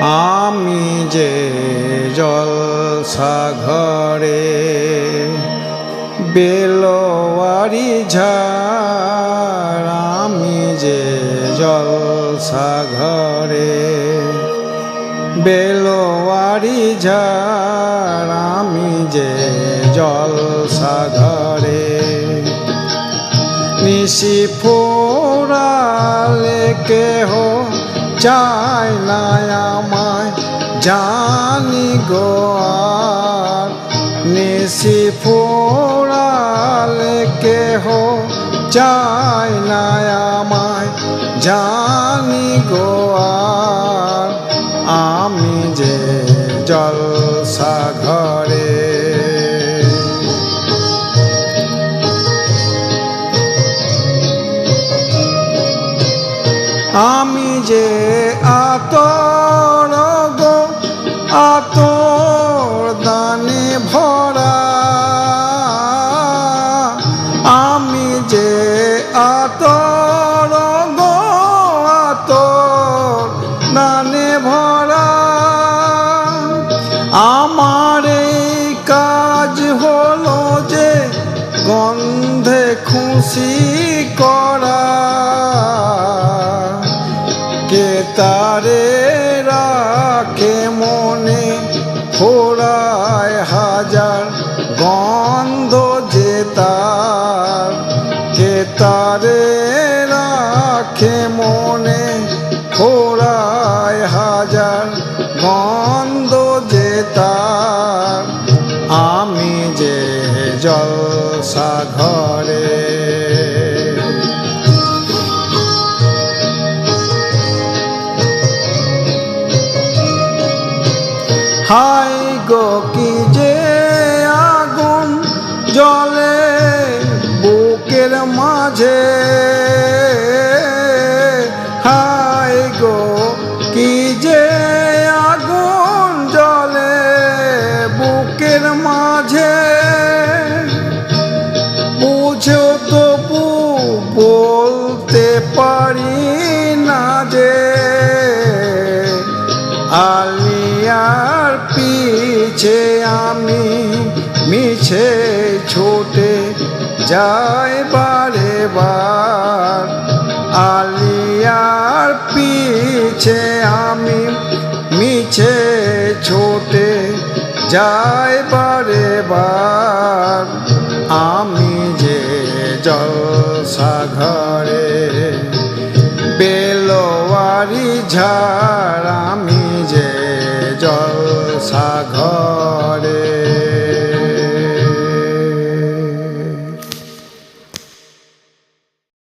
আমি যে জলসাঘরে বেলোয়ারি ঝাড়, আমি যে জলসাঘরে বেলোয়ারি ঝাড়, আমি যে জলসাঘরে নিশি ফোরালে কেহ চায় না আমায়। জানি গো আর নিশি ফোরালে কেহ চায় না আমায়। জানি গো আর আমি যে জলসাঘরে আমি যে আতর গো, আতর দানে ভরা। আমি যে আতর গো, আতর দানে ভরা। আমার এই কাজ হলো যে গন্ধে খুশি করা। তারে রাখে মনে ফোড়ায় হাজার গন্ধ যে তার। কে তারে রাখে মনে ফোড়ায় হাজার গন্ধ যে তার। আমি যে জলসা কি যে আগুন জলে বুকের মাঝে। হাই গো, কি যে আগুন জলে বুকের মাঝে। বুঝেও তো বু- বলতে পারি না যে পিছে আমি মিছে ছোটে যাই বারে বার, আলিয়ার পিছে আমি মিছে ছোটে যাই বারে বার। আমি যে জলসা ঘরে বেলোয়ারি ঝাড়, আমি